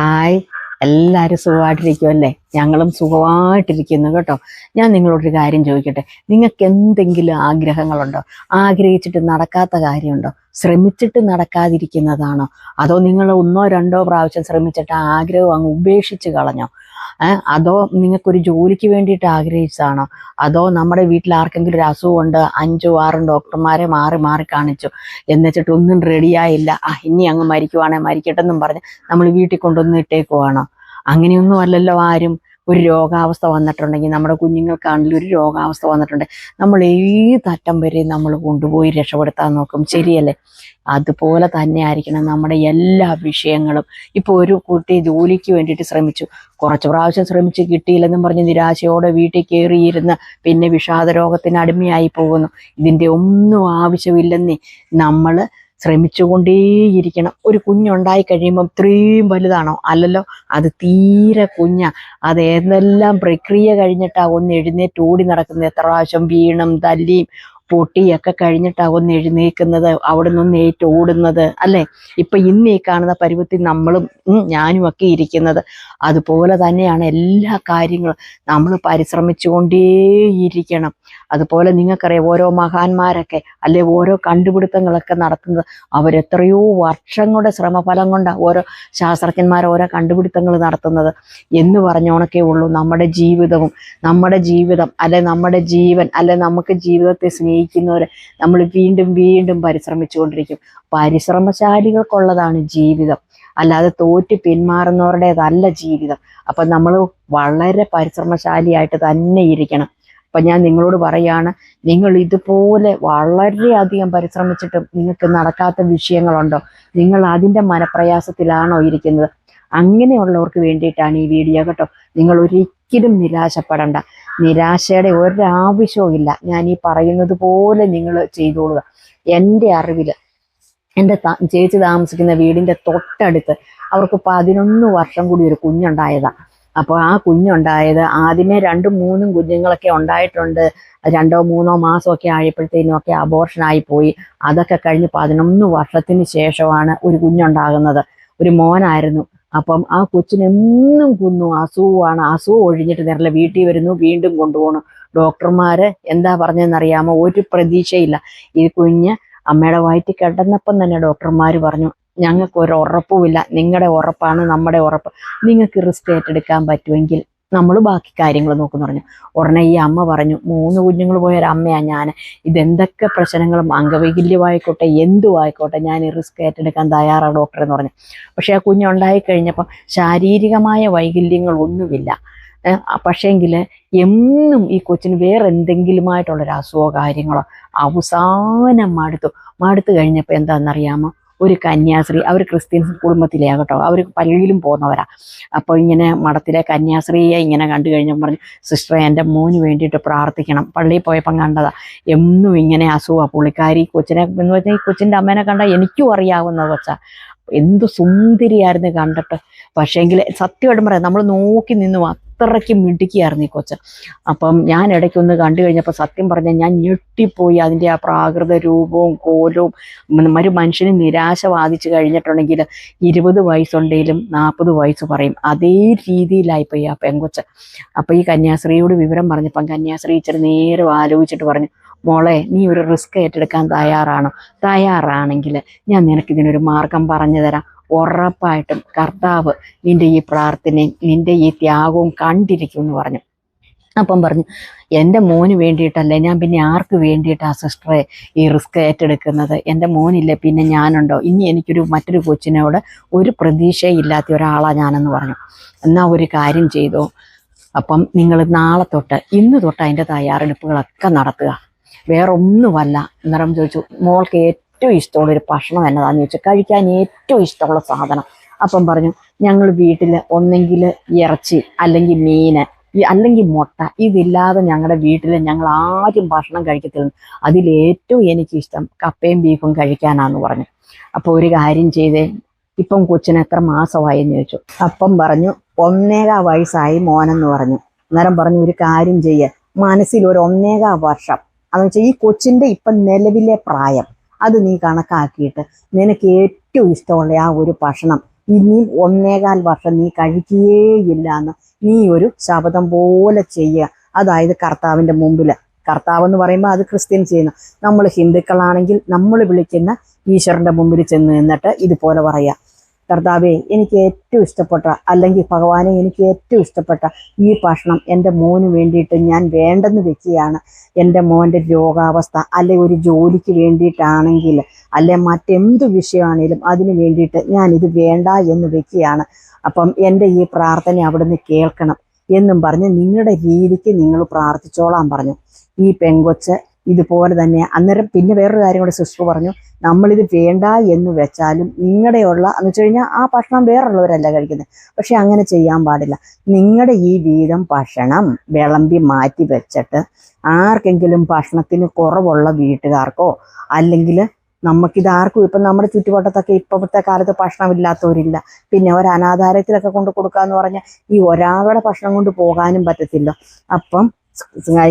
Hi എല്ലാവരും സുഖമായിട്ടിരിക്കുമല്ലേ ഞങ്ങളും സുഖമായിട്ടിരിക്കുന്നു കേട്ടോ. ഞാൻ നിങ്ങളോടൊരു കാര്യം ചോദിക്കട്ടെ? നിങ്ങൾക്ക് എന്തെങ്കിലും ആഗ്രഹങ്ങളുണ്ടോ? ആഗ്രഹിച്ചിട്ട് നടക്കാത്ത കാര്യമുണ്ടോ? ശ്രമിച്ചിട്ട് നടക്കാതിരിക്കുന്നതാണോ? അതോ നിങ്ങൾ ഒന്നോ രണ്ടോ പ്രാവശ്യം ശ്രമിച്ചിട്ട് ആഗ്രഹം അങ്ങ് ഉപേക്ഷിച്ച് കളഞ്ഞോ? അതോ നിങ്ങൾക്കൊരു ജോലിക്ക് വേണ്ടിയിട്ട് ആഗ്രഹിച്ചതാണോ? അതോ നമ്മുടെ വീട്ടിൽ ആർക്കെങ്കിലും ഒരു അസുഖമുണ്ട് അഞ്ചോ ആറും ഡോക്ടർമാരെ മാറി മാറി കാണിച്ചു എന്നുവെച്ചിട്ട് ഒന്നും റെഡിയായില്ല ആ ഇനി അങ്ങ് മരിക്കുവാണെ മരിക്കട്ടെന്നും പറഞ്ഞ് നമ്മൾ വീട്ടിൽ കൊണ്ടുവന്ന് ഇട്ടേക്കുവാണോ? അങ്ങനെയൊന്നും അല്ലല്ലോ ആരും. ഒരു രോഗാവസ്ഥ വന്നിട്ടുണ്ടെങ്കിൽ നമ്മുടെ കുഞ്ഞുങ്ങൾക്കാണെങ്കിലും ഒരു രോഗാവസ്ഥ വന്നിട്ടുണ്ട്. നമ്മൾ ഏത് അറ്റം വരെ നമ്മൾ കൊണ്ടുപോയി രക്ഷപ്പെടുത്താൻ നോക്കും? ശരിയല്ലേ? അതുപോലെ തന്നെ ആയിരിക്കണം നമ്മുടെ എല്ലാ വിഷയങ്ങളും. ഇപ്പോൾ ഒരു കുട്ടി ജോലിക്ക് വേണ്ടിയിട്ട് ശ്രമിച്ചു. കുറച്ച് പ്രാവശ്യം ശ്രമിച്ച് കിട്ടിയില്ലെന്നും പറഞ്ഞ് നിരാശയോടെ വീട്ടിൽ കയറിയിരുന്ന് പിന്നെ വിഷാദ രോഗത്തിന് അടിമയായി പോകുന്നു. ഇതിന്റെ ഒന്നും ആവശ്യമില്ലെന്നേ. നമ്മൾ ശ്രമിച്ചുകൊണ്ടേയിരിക്കണം. ഒരു കുഞ്ഞുണ്ടായി കഴിയുമ്പം ഇത്രയും വലുതാണോ? അല്ലല്ലോ അത് തീരെ കുഞ്ഞാ. അത് ഏതെല്ലാം പ്രക്രിയ കഴിഞ്ഞിട്ടാ ഒന്ന് എഴുന്നേറ്റ് ഓടി നടക്കുന്നത്? എത്ര പ്രാവശ്യം വീണും തല്ലിയും പൊട്ടിയൊക്കെ കഴിഞ്ഞിട്ടാണ് ഒന്ന് എഴുന്നേക്കുന്നത്? അവിടെ നിന്ന് ഏറ്റു ഓടുന്നത് അല്ലേ? ഇപ്പൊ ഇന്ന് ഈ കാണുന്ന പരുവത്തിൽ നമ്മളും ഞാനും ഒക്കെ ഇരിക്കുന്നത്. അതുപോലെ തന്നെയാണ് എല്ലാ കാര്യങ്ങളും. നമ്മൾ പരിശ്രമിച്ചുകൊണ്ടേയിരിക്കണം. അതുപോലെ നിങ്ങൾക്കറിയാം ഓരോ മഹാന്മാരൊക്കെ അല്ലെ ഓരോ കണ്ടുപിടുത്തങ്ങളൊക്കെ നടത്തുന്നത് അവരെത്രയോ വർഷങ്ങളുടെ ശ്രമഫലം കൊണ്ടാണ് ഓരോ ശാസ്ത്രജ്ഞന്മാർ ഓരോ കണ്ടുപിടുത്തങ്ങൾ നടത്തുന്നത് എന്ന് പറഞ്ഞോണക്കേ ഉള്ളൂ നമ്മുടെ ജീവിതവും നമ്മുടെ ജീവിതം അല്ലെ നമ്മുടെ ജീവൻ അല്ലെ നമുക്ക് ജീവിതത്തെ സ്നേഹിക്കുന്നവർ നമ്മൾ വീണ്ടും വീണ്ടും പരിശ്രമിച്ചുകൊണ്ടിരിക്കും. പരിശ്രമശാലികൾക്കുള്ളതാണ് ജീവിതം. അല്ലാതെ തോറ്റ് പിന്മാറുന്നവരുടേതല്ല ജീവിതം. അപ്പം നമ്മൾ വളരെ പരിശ്രമശാലിയായിട്ട് തന്നെ ഇരിക്കണം. അപ്പം ഞാൻ നിങ്ങളോട് പറയാണ് നിങ്ങൾ ഇതുപോലെ വളരെയധികം പരിശ്രമിച്ചിട്ടും നിങ്ങൾക്ക് നടക്കാത്ത വിഷയങ്ങളുണ്ടോ? നിങ്ങൾ അതിന്റെ മനപ്രയാസത്തിലാണോ ഇരിക്കുന്നത്? അങ്ങനെയുള്ളവർക്ക് വേണ്ടിയിട്ടാണ് ഈ വീഡിയോ കേട്ടോ. നിങ്ങൾ ഒരിക്കലും നിരാശപ്പെടണ്ട. നിരാശയുടെ ഒരാവശ്യവും ഇല്ല. ഞാൻ ഈ പറയുന്നത് പോലെ നിങ്ങൾ ചെയ്തോളുക. എന്റെ അറിവിൽ എന്റെ ചേച്ചി താമസിക്കുന്ന വീടിന്റെ തൊട്ടടുത്ത് അവർക്ക് പതിനൊന്ന് വർഷം കൂടി ഒരു കുഞ്ഞുണ്ടായതാണ് അപ്പോൾ ആ കുഞ്ഞുണ്ടായത് ആദ്യമേ രണ്ടും മൂന്നും കുഞ്ഞുങ്ങളൊക്കെ ഉണ്ടായിട്ടുണ്ട്. രണ്ടോ മൂന്നോ മാസമൊക്കെ ഒക്കെ അബോർഷനായി പോയി. അതൊക്കെ കഴിഞ്ഞ് പതിനൊന്ന് വർഷത്തിന് ശേഷമാണ് ഒരു കുഞ്ഞുണ്ടാകുന്നത്. ഒരു മോനായിരുന്നു. അപ്പം ആ കൊച്ചിനെന്നും കുന്നു. അസുഖമാണ്. അസുഖം ഒഴിഞ്ഞിട്ട് നേരില്ല വീട്ടിൽ വരുന്നു. വീണ്ടും കൊണ്ടുപോകണം ഡോക്ടർമാര് എന്താ പറഞ്ഞതെന്നറിയാമോ? ഒരു പ്രതീക്ഷയില്ല. ഈ കുഞ്ഞ് അമ്മയുടെ വയറ്റിൽ കിടന്നപ്പം തന്നെ ഡോക്ടർമാർ പറഞ്ഞു ഞങ്ങൾക്ക് ഒരു ഉറപ്പുമില്ല നിങ്ങളുടെ ഉറപ്പാണ് നമ്മുടെ ഉറപ്പ്. നിങ്ങൾക്ക് റിസ്ക് ഏറ്റെടുക്കാൻ പറ്റുമെങ്കിൽ നമ്മൾ ബാക്കി കാര്യങ്ങൾ നോക്കുന്നു പറഞ്ഞു. ഉടനെ ഈ അമ്മ പറഞ്ഞു മൂന്ന് കുഞ്ഞുങ്ങൾ പോയ ഒരു അമ്മയാണ് ഞാൻ ഇതെന്തൊക്കെ പ്രശ്നങ്ങളും അംഗവൈകല്യമായിക്കോട്ടെ എന്തും ആയിക്കോട്ടെ ഞാൻ ഈ റിസ്ക് ഏറ്റെടുക്കാൻ തയ്യാറാണ് ഡോക്ടർ എന്ന് പറഞ്ഞു. പക്ഷേ ആ കുഞ്ഞുണ്ടായി കഴിഞ്ഞപ്പം ശാരീരികമായ വൈകല്യങ്ങൾ ഒന്നുമില്ല. പക്ഷേങ്കിൽ എന്നും ഈ കൊച്ചിന് വേറെ എന്തെങ്കിലുമായിട്ടുള്ളൊരു അസുഖമോ കാര്യങ്ങളോ അവസാനം മടുത്തു. മടുത്തു കഴിഞ്ഞപ്പോൾ എന്താണെന്നറിയാമോ ഒരു കന്യാസ്ത്രീ അവർ ക്രിസ്ത്യൻ കുടുംബത്തിലെ കേട്ടോ അവർ പള്ളിയിലും പോകുന്നവരാ. അപ്പോൾ ഇങ്ങനെ മഠത്തിലെ കന്യാസ്ത്രീയെ ഇങ്ങനെ കണ്ടു കഴിഞ്ഞപ്പോൾ പറഞ്ഞു സിസ്റ്ററെ എന്റെ മോന് വേണ്ടിയിട്ട് പ്രാർത്ഥിക്കണം. പള്ളിയിൽ പോയപ്പം കണ്ടതാ എന്നും ഇങ്ങനെ അസുഖമാണ് പുള്ളിക്കാരി കൊച്ചിനെ എന്ന് വെച്ചാൽ ഈ കൊച്ചിന്റെ അമ്മേനെ കണ്ടാൽ എനിക്കും അറിയാവുന്നത് വെച്ചാൽ എന്ത് സുന്ദരിയായിരുന്നു കണ്ടിട്ട്. പക്ഷേങ്കിൽ സത്യമായിട്ടും പറയാം നമ്മൾ നോക്കി നിന്നു അത്രയ്ക്ക് മിടുക്കിയായിരുന്നു ഈ കൊച്ച്. അപ്പം ഞാൻ ഇടയ്ക്കൊന്ന് കണ്ടു കഴിഞ്ഞപ്പോൾ സത്യം പറഞ്ഞാൽ ഞാൻ ഞെട്ടിപ്പോയി. അതിന്റെ ആ പ്രാകൃത രൂപവും കോലവും ഒരു മനുഷ്യന് നിരാശ ബാധിച്ചു കഴിഞ്ഞിട്ടുണ്ടെങ്കിൽ ഇരുപത് വയസ്സുണ്ടെങ്കിലും നാൽപ്പത് വയസ്സ് പറയും. അതേ രീതിയിലായിപ്പോയി ആ പെങ്കൊച്ച. അപ്പോൾ ഈ കന്യാസ്ത്രീയോട് വിവരം പറഞ്ഞപ്പം കന്യാസ്ത്രീ ഇച്ചിരി നേരം ആലോചിച്ചിട്ട് പറഞ്ഞു മോളെ നീ ഒരു റിസ്ക് ഏറ്റെടുക്കാൻ തയ്യാറാണോ? തയ്യാറാണെങ്കിൽ ഞാൻ നിനക്കിതിനൊരു മാർഗം പറഞ്ഞു തരാം. ഉറപ്പായിട്ടും കർത്താവ് നിന്റെ ഈ പ്രാർത്ഥനയും നിന്റെ ഈ ത്യാഗവും കണ്ടിരിക്കും എന്ന് പറഞ്ഞു. അപ്പം പറഞ്ഞു എന്റെ മോന് വേണ്ടിയിട്ടല്ലേ ഞാൻ പിന്നെ ആർക്ക് വേണ്ടിയിട്ടാ സിസ്റ്ററെ ഈ റിസ്ക് ഏറ്റെടുക്കുന്നത്? എന്റെ മോനില്ലേ പിന്നെ ഞാനുണ്ടോ? ഇനി എനിക്കൊരു മറ്റൊരു കൊച്ചിനോട് ഒരു പ്രതീക്ഷയില്ലാത്ത ഒരാളാണ് ഞാനെന്ന് പറഞ്ഞു. എന്നാൽ ഒരു കാര്യം ചെയ്തു? അപ്പം നിങ്ങൾ നാളെ തൊട്ട് ഇന്ന് തൊട്ട് അതിന്റെ തയ്യാറെടുപ്പുകളൊക്കെ നടത്തുക. വേറൊന്നുമല്ല. അന്നേരം ചോദിച്ചു മോൾക്ക് ഏറ്റവും ഇഷ്ടമുള്ള ഒരു ഭക്ഷണം എന്നതാന്ന് ചോദിച്ചാൽ കഴിക്കാൻ ഏറ്റവും ഇഷ്ടമുള്ള സാധനം. അപ്പം പറഞ്ഞു ഞങ്ങൾ വീട്ടിൽ ഒന്നെങ്കിൽ ഇറച്ചി അല്ലെങ്കിൽ മീൻ അല്ലെങ്കിൽ മുട്ട ഇതില്ലാതെ ഞങ്ങളുടെ വീട്ടിൽ ഞങ്ങൾ ആരും ഭക്ഷണം കഴിക്കത്തില്ല. അതിലേറ്റവും എനിക്കിഷ്ടം കപ്പയും ബീഫും കഴിക്കാനാന്ന് പറഞ്ഞു. അപ്പോൾ ഒരു കാര്യം ചെയ്തേ ഇപ്പം കൊച്ചിന് എത്ര മാസമായെന്ന് ചോദിച്ചു. അപ്പം പറഞ്ഞു ഒന്നേകാ വയസ്സായി മോനെന്ന് പറഞ്ഞു. അന്നേരം പറഞ്ഞു ഒരു കാര്യം ചെയ്യേ. മനസ്സിൽ ഒരു ഒന്നേകാ വർഷം. അതെന്ന് വെച്ചാൽ ഈ കൊച്ചിന്റെ ഇപ്പം നിലവിലെ പ്രായം. അത് നീ കണക്കാക്കിയിട്ട് നിനക്ക് ഏറ്റവും ഇഷ്ടമുള്ള ആ ഒരു ഭക്ഷണം ഇനിയും ഒന്നേകാൽ വർഷം നീ കഴിക്കുകയില്ല എന്ന് നീ ഒരു ശപഥം പോലെ ചെയ്യുക. അതായത് കർത്താവിന്റെ മുമ്പിൽ കർത്താവ് എന്ന് പറയുമ്പോൾ അത് ക്രിസ്ത്യൻ ചെയ്യുന്ന. നമ്മൾ ഹിന്ദുക്കളാണെങ്കിൽ നമ്മൾ വിളിക്കുന്ന ഈശ്വരന്റെ മുമ്പിൽ ചെന്ന് നിന്നിട്ട് ഇതുപോലെ പറയാ കർത്താവെ എനിക്ക് ഏറ്റവും ഇഷ്ടപ്പെട്ട അല്ലെങ്കിൽ ഭഗവാനെ എനിക്ക് ഏറ്റവും ഇഷ്ടപ്പെട്ട ഈ ഭക്ഷണം എന്റെ മോന് വേണ്ടിയിട്ട് ഞാൻ വേണ്ടെന്ന് വെക്കുകയാണ്. എന്റെ മോന്റെ രോഗാവസ്ഥ അല്ലെ ഒരു ജോലിക്ക് വേണ്ടിയിട്ടാണെങ്കിൽ അല്ലെ മറ്റെന്ത് വിഷയമാണേലും അതിന് വേണ്ടിയിട്ട് ഞാൻ ഇത് വേണ്ട എന്ന് വെക്കുകയാണ്. അപ്പം എന്റെ ഈ പ്രാർത്ഥന അവിടുന്ന് കേൾക്കണം എന്നും പറഞ്ഞ് നിങ്ങളുടെ രീതിക്ക് നിങ്ങൾ പ്രാർത്ഥിച്ചോളാൻ പറഞ്ഞു. ഈ പെങ്കൊച്ച് ഇതുപോലെ തന്നെ. അന്നേരം പിന്നെ വേറൊരു കാര്യം കൂടെ സിസ്റ്റർ പറഞ്ഞു. നമ്മളിത് വേണ്ട എന്ന് വെച്ചാലും നിങ്ങളുടെയുള്ള എന്ന് വെച്ച് കഴിഞ്ഞാൽ ആ ഭക്ഷണം വേറുള്ളവരല്ല കഴിക്കുന്നത്. പക്ഷെ അങ്ങനെ ചെയ്യാൻ പാടില്ല. നിങ്ങളുടെ ഈ വീതം ഭക്ഷണം വിളമ്പി മാറ്റി വെച്ചിട്ട് ആർക്കെങ്കിലും ഭക്ഷണത്തിന് കുറവുള്ള വീട്ടുകാർക്കോ അല്ലെങ്കിൽ നമുക്കിത് ആർക്കും ഇപ്പം നമ്മുടെ ചുറ്റുവട്ടത്തൊക്കെ ഇപ്പോഴത്തെ കാലത്ത് ഭക്ഷണമില്ലാത്തവരില്ല. പിന്നെ ഒരു അനാധാരത്തിലൊക്കെ കൊണ്ട് എന്ന് പറഞ്ഞാൽ ഈ ഒരാളുടെ ഭക്ഷണം കൊണ്ട് പോകാനും പറ്റത്തില്ല. അപ്പം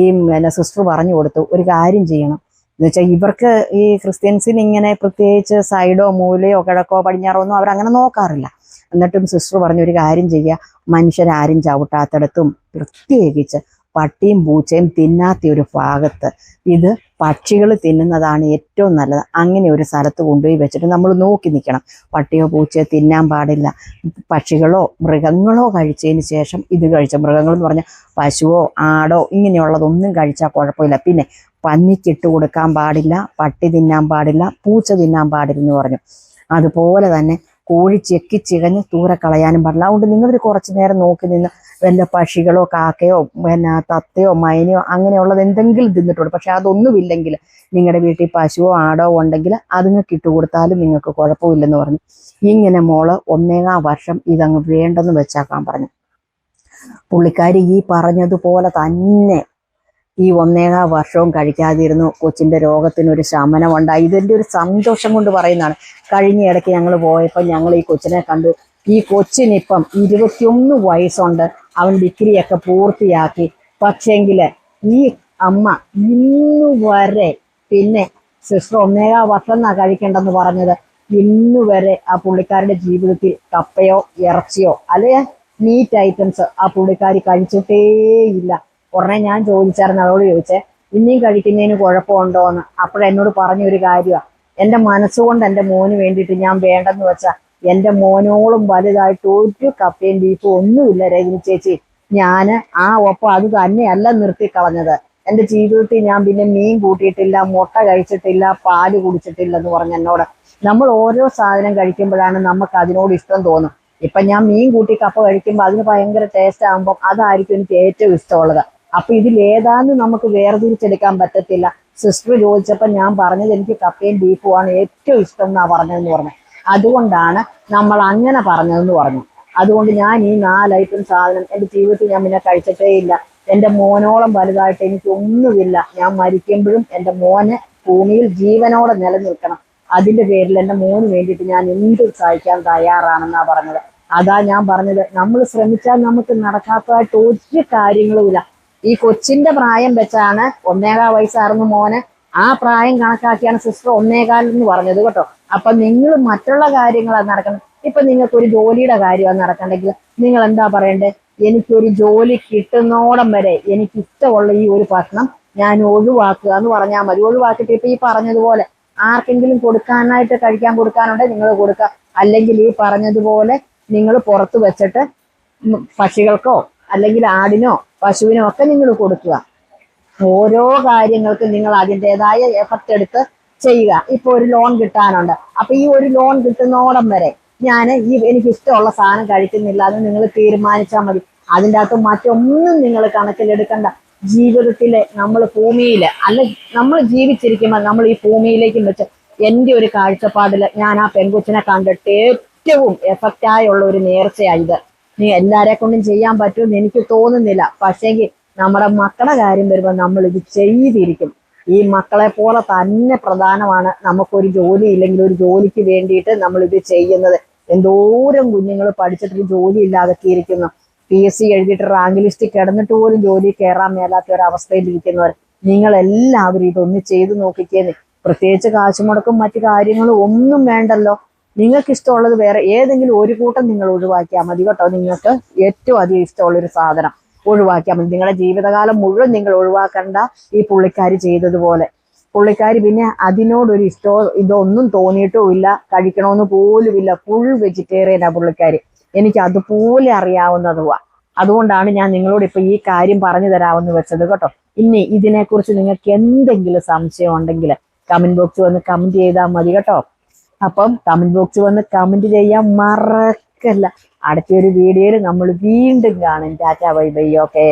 ഈ പിന്നെ സിസ്റ്റർ പറഞ്ഞു കൊടുത്തു ഒരു കാര്യം ചെയ്യണം. എന്ന് വെച്ചാൽ ഇവർക്ക് ഈ ക്രിസ്ത്യൻസിന് ഇങ്ങനെ പ്രത്യേകിച്ച് സൈഡോ മൂലയോ കിഴക്കോ പടിഞ്ഞാറോ ഒന്നും അവരങ്ങനെ നോക്കാറില്ല. എന്നിട്ടും സിസ്റ്റർ പറഞ്ഞു ഒരു കാര്യം ചെയ്യുക മനുഷ്യരാരും ചവിട്ടാത്തടത്തും പ്രത്യേകിച്ച് പട്ടിയും പൂച്ചയും തിന്നാത്ത ഒരു ഭാഗത്ത് ഇത് പക്ഷികൾ തിന്നുന്നതാണ് ഏറ്റവും നല്ലത്. അങ്ങനെ ഒരു സ്ഥലത്ത് കൊണ്ടുപോയി വെച്ചിട്ട് നമ്മൾ നോക്കി നിൽക്കണം. പട്ടിയോ പൂച്ചയോ തിന്നാൻ പാടില്ല. പക്ഷികളോ മൃഗങ്ങളോ കഴിച്ചതിന് ശേഷം ഇത് കഴിച്ച മൃഗങ്ങൾ എന്ന് പറഞ്ഞാൽ പശുവോ ആടോ ഇങ്ങനെയുള്ളതൊന്നും കഴിച്ചാൽ കുഴപ്പമില്ല. പിന്നെ പന്നിക്കിട്ട് കൊടുക്കാൻ പാടില്ല പട്ടി തിന്നാൻ പാടില്ല പൂച്ച തിന്നാൻ പാടില്ല എന്ന് പറഞ്ഞു. അതുപോലെ തന്നെ കോഴി ചെക്കി ചികഞ്ഞ് തൂരെ കളയാനും പാടില്ല. അതുകൊണ്ട് നിങ്ങളൊരു കുറച്ച് നേരം നോക്കി നിന്ന് വല്ല പക്ഷികളോ കാക്കയോ പിന്നെ തത്തയോ മൈനയോ അങ്ങനെയുള്ളത് എന്തെങ്കിലും തിന്നിട്ടുണ്ട് പക്ഷെ അതൊന്നുമില്ലെങ്കിൽ നിങ്ങളുടെ വീട്ടിൽ പശുവോ ആടോ ഉണ്ടെങ്കിൽ അതുങ്ങൾക്ക് ഇട്ടുകൊടുത്താലും നിങ്ങൾക്ക് കുഴപ്പമില്ലെന്ന് പറഞ്ഞു. ഇങ്ങനെ മോൾ ഒന്നേകാം വർഷം ഇതങ്ങ് വേണ്ടെന്ന് വെച്ചാക്കാൻ പറഞ്ഞു. പുള്ളിക്കാരി ഈ പറഞ്ഞതുപോലെ തന്നെ ഈ ഒന്നേകാ വർഷവും കഴിക്കാതിരുന്നു. കൊച്ചിന്റെ രോഗത്തിനൊരു ശമനമുണ്ടായി. ഇതിന്റെ ഒരു സന്തോഷം കൊണ്ട് പറയുന്നതാണ്. കഴിഞ്ഞ ഇടയ്ക്ക് ഞങ്ങൾ പോയപ്പോൾ ഞങ്ങൾ ഈ കൊച്ചിനെ കണ്ടു. ഈ കൊച്ചിനിപ്പം ഇരുപത്തിയൊന്ന് വയസ്സുണ്ട്. അവൻ ഡിഗ്രിയൊക്കെ പൂർത്തിയാക്കി. പക്ഷേങ്കിൽ ഈ അമ്മ ഇന്നു വരെ പിന്നെ സിസ്റ്റർ ഒന്നേകാ വട്ടെന്നാ കഴിക്കേണ്ടെന്ന് പറഞ്ഞത് ഇന്നു വരെ ആ പുള്ളിക്കാരുടെ ജീവിതത്തിൽ കപ്പയോ ഇറച്ചിയോ അല്ലെ മീറ്റ് ഐറ്റംസ് ആ പുള്ളിക്കാരി കഴിച്ചിട്ടേയില്ല. ഉടനെ ഞാൻ ചോദിച്ചായിരുന്നു അവളോട് ചോദിച്ചേ ഇനിയും കഴിക്കുന്നതിന് കുഴപ്പമുണ്ടോ എന്ന് അപ്പോഴെന്നോട് പറഞ്ഞൊരു കാര്യമാണ് എന്റെ മനസ്സുകൊണ്ട് എന്റെ മോന് വേണ്ടിയിട്ട് ഞാൻ വേണ്ടെന്ന് വെച്ചാൽ എന്റെ മോനോളം വലുതായിട്ട് ഒരു കപ്പയും ബീഫും ഒന്നുമില്ല രജനി ചേച്ചി. ഞാൻ ആ ഒപ്പം അത് തന്നെയല്ല നിർത്തിക്കളഞ്ഞത്. എന്റെ ജീവിതത്തിൽ ഞാൻ പിന്നെ മീൻ കൂട്ടിയിട്ടില്ല മുട്ട കഴിച്ചിട്ടില്ല പാൽ കുടിച്ചിട്ടില്ല എന്ന് പറഞ്ഞ എന്നോട്. നമ്മൾ ഓരോ സാധനം കഴിക്കുമ്പോഴാണ് നമുക്ക് അതിനോട് ഇഷ്ടം തോന്നും. ഇപ്പൊ ഞാൻ മീൻ കൂട്ടി കപ്പ കഴിക്കുമ്പോൾ അതിന് ഭയങ്കര ടേസ്റ്റ് ആകുമ്പോൾ അതായിരിക്കും എനിക്ക് ഏറ്റവും ഇഷ്ടമുള്ളത്. അപ്പൊ ഇതിൽ ഏതാന്ന് നമുക്ക് വേർതിരിച്ചെടുക്കാൻ പറ്റത്തില്ല. സിസ്റ്റർ ചോദിച്ചപ്പോൾ ഞാൻ പറഞ്ഞത് എനിക്ക് കപ്പയും ബീഫുമാണ് ഏറ്റവും ഇഷ്ടം എന്നാ പറഞ്ഞതെന്ന് പറഞ്ഞു. അതുകൊണ്ടാണ് നമ്മൾ അങ്ങനെ പറഞ്ഞതെന്ന് പറഞ്ഞു. അതുകൊണ്ട് ഞാൻ ഈ നാല് ഐറ്റം സാധനം എന്റെ ജീവിതത്തിൽ ഞാൻ പിന്നെ കഴിച്ചിട്ടേ ഇല്ല. എന്റെ മോനോളം വലുതായിട്ട് എനിക്ക് ഒന്നുമില്ല ഞാൻ മരിക്കുമ്പോഴും എന്റെ മോനെ ഭൂമിയിൽ ജീവനോടെ നിലനിൽക്കണം. അതിന്റെ പേരിൽ എന്റെ മോന് വേണ്ടിയിട്ട് ഞാൻ എന്തും സഹിക്കാൻ തയ്യാറാണെന്നാ പറഞ്ഞത്. അതാ ഞാൻ പറഞ്ഞത്. നമ്മൾ ശ്രമിച്ചാൽ നമുക്ക് നടക്കാത്തതായിട്ട് ഒരു കാര്യങ്ങളുമില്ല ഈ കൊച്ചിന്റെ പ്രായം വെച്ചാണ് ഒന്നേകാൽ വയസ്സായിരുന്നു മോനെ. ആ പ്രായം കണക്കാക്കിയാണ് സിസ്റ്റർ ഒന്നേകാൽ എന്ന് പറഞ്ഞത് കേട്ടോ. അപ്പൊ നിങ്ങൾ മറ്റുള്ള കാര്യങ്ങളാണ് നടക്കുന്നത് ഇപ്പൊ നിങ്ങൾക്ക് ഒരു ജോലിയുടെ കാര്യമാണ് നടക്കണ്ടെങ്കിൽ നിങ്ങൾ എന്താ പറയണ്ടേ? എനിക്കൊരു ജോലി കിട്ടുന്നോടം വരെ എനിക്ക് ഇഷ്ടമുള്ള ഈ ഒരു ഭക്ഷണം ഞാൻ ഒഴിവാക്കുക എന്ന് പറഞ്ഞാൽ മതി. ഒഴിവാക്കിയിട്ട് ഇപ്പൊ ഈ പറഞ്ഞതുപോലെ ആർക്കെങ്കിലും കൊടുക്കാനായിട്ട് കഴിക്കാൻ കൊടുക്കാനുണ്ടെങ്കിൽ നിങ്ങൾ കൊടുക്കുക. അല്ലെങ്കിൽ ഈ പറഞ്ഞതുപോലെ നിങ്ങൾ പുറത്ത് വെച്ചിട്ട് പക്ഷികൾക്കോ അല്ലെങ്കിൽ ആടിനോ പശുവിനോ ഒക്കെ നിങ്ങൾ കൊടുക്കുക. ഓരോ കാര്യങ്ങൾക്കും നിങ്ങൾ അതിന്റെതായ എഫർട്ട് എടുത്ത് ചെയ്യുക. ഇപ്പൊ ഒരു ലോൺ കിട്ടാനുണ്ട്. അപ്പൊ ഈ ഒരു ലോൺ കിട്ടുന്നോടം വരെ ഞാൻ ഈ എനിക്ക് ഇഷ്ടമുള്ള സാധനം കഴിക്കുന്നില്ല അത് നിങ്ങൾ തീരുമാനിച്ചാൽ മതി. അതിന്റെ അകത്ത് മറ്റൊന്നും നിങ്ങൾ കണക്കിലെടുക്കണ്ട. ജീവിതത്തിലെ നമ്മൾ ഭൂമിയിൽ അല്ല നമ്മൾ ജീവിച്ചിരിക്കുമ്പോൾ നമ്മൾ ഈ ഭൂമിയിലേക്കും വെച്ച് എന്റെ ഒരു കാഴ്ചപ്പാടിൽ ഞാൻ ആ പെൺകൊച്ചിനെ കണ്ടിട്ട് ഏറ്റവും എഫക്റ്റായുള്ള ഒരു നേർച്ചയാണ് ഇത്. നീ എല്ലാരെ കൊണ്ടും ചെയ്യാൻ പറ്റുമെന്ന് എനിക്ക് തോന്നുന്നില്ല. പക്ഷേങ്കിൽ നമ്മുടെ മക്കളുടെ കാര്യം വരുമ്പോൾ നമ്മൾ ഇത് ചെയ്തിരിക്കും. ഈ മക്കളെ പോലെ തന്നെ പ്രധാനമാണ് നമുക്കൊരു ജോലി ഇല്ലെങ്കിൽ ഒരു ജോലിക്ക് വേണ്ടിയിട്ട് നമ്മൾ ഇത് ചെയ്യുന്നത്. എന്തോരം കുഞ്ഞുങ്ങൾ പഠിച്ചിട്ട് ജോലി ഇല്ലാതെ ഇരിക്കുന്നു പി എസ് സി എഴുതിയിട്ട് റാങ്ക് ലിസ്റ്റിൽ കിടന്നിട്ട് പോലും ജോലി കയറാൻ മേലാത്ത ഒരു ഇരിക്കുന്നവർ. നിങ്ങൾ എല്ലാവരും ഇതൊന്ന് ചെയ്തു നോക്കിക്കേന്ന്. പ്രത്യേകിച്ച് കാശ് മുടക്കും മറ്റു കാര്യങ്ങളും ഒന്നും വേണ്ടല്ലോ. നിങ്ങൾക്ക് ഇഷ്ടമുള്ളത് വേറെ ഏതെങ്കിലും ഒരു കൂട്ടം നിങ്ങൾ ഒഴിവാക്കിയാൽ മതി കേട്ടോ. നിങ്ങൾക്ക് ഏറ്റവും അധികം ഇഷ്ടമുള്ളൊരു സാധനം. ഒഴിവാക്കിയാൽ മതി നിങ്ങളുടെ ജീവിതകാലം മുഴുവൻ നിങ്ങൾ ഒഴിവാക്കേണ്ട ഈ പുള്ളിക്കാരി ചെയ്തതുപോലെ. പുള്ളിക്കാരി പിന്നെ അതിനോടൊരു ഇഷ്ടമോ ഇതൊന്നും തോന്നിയിട്ടും ഇല്ല. കഴിക്കണമെന്ന് പോലുമില്ല ഫുൾ വെജിറ്റേറിയനാണ് പുള്ളിക്കാരി. എനിക്ക് അതുപോലെ അറിയാവുന്നതുവാ. അതുകൊണ്ടാണ് ഞാൻ നിങ്ങളോട് ഇപ്പൊ ഈ കാര്യം പറഞ്ഞു തരാമെന്ന് വെച്ചത് കേട്ടോ. ഇനി ഇതിനെക്കുറിച്ച് നിങ്ങൾക്ക് എന്തെങ്കിലും സംശയം ഉണ്ടെങ്കിൽ കമന്റ് ബോക്സ് വന്ന് കമന്റ് ചെയ്താൽ മതി കേട്ടോ. അപ്പം കമന്റ് ബോക്സ് വന്ന് കമന്റ് ചെയ്യാൻ മറക്കല്ല അടുത്തൊരു വീഡിയോയിൽ നമ്മൾ വീണ്ടും കാണും. Tata bye bye okay.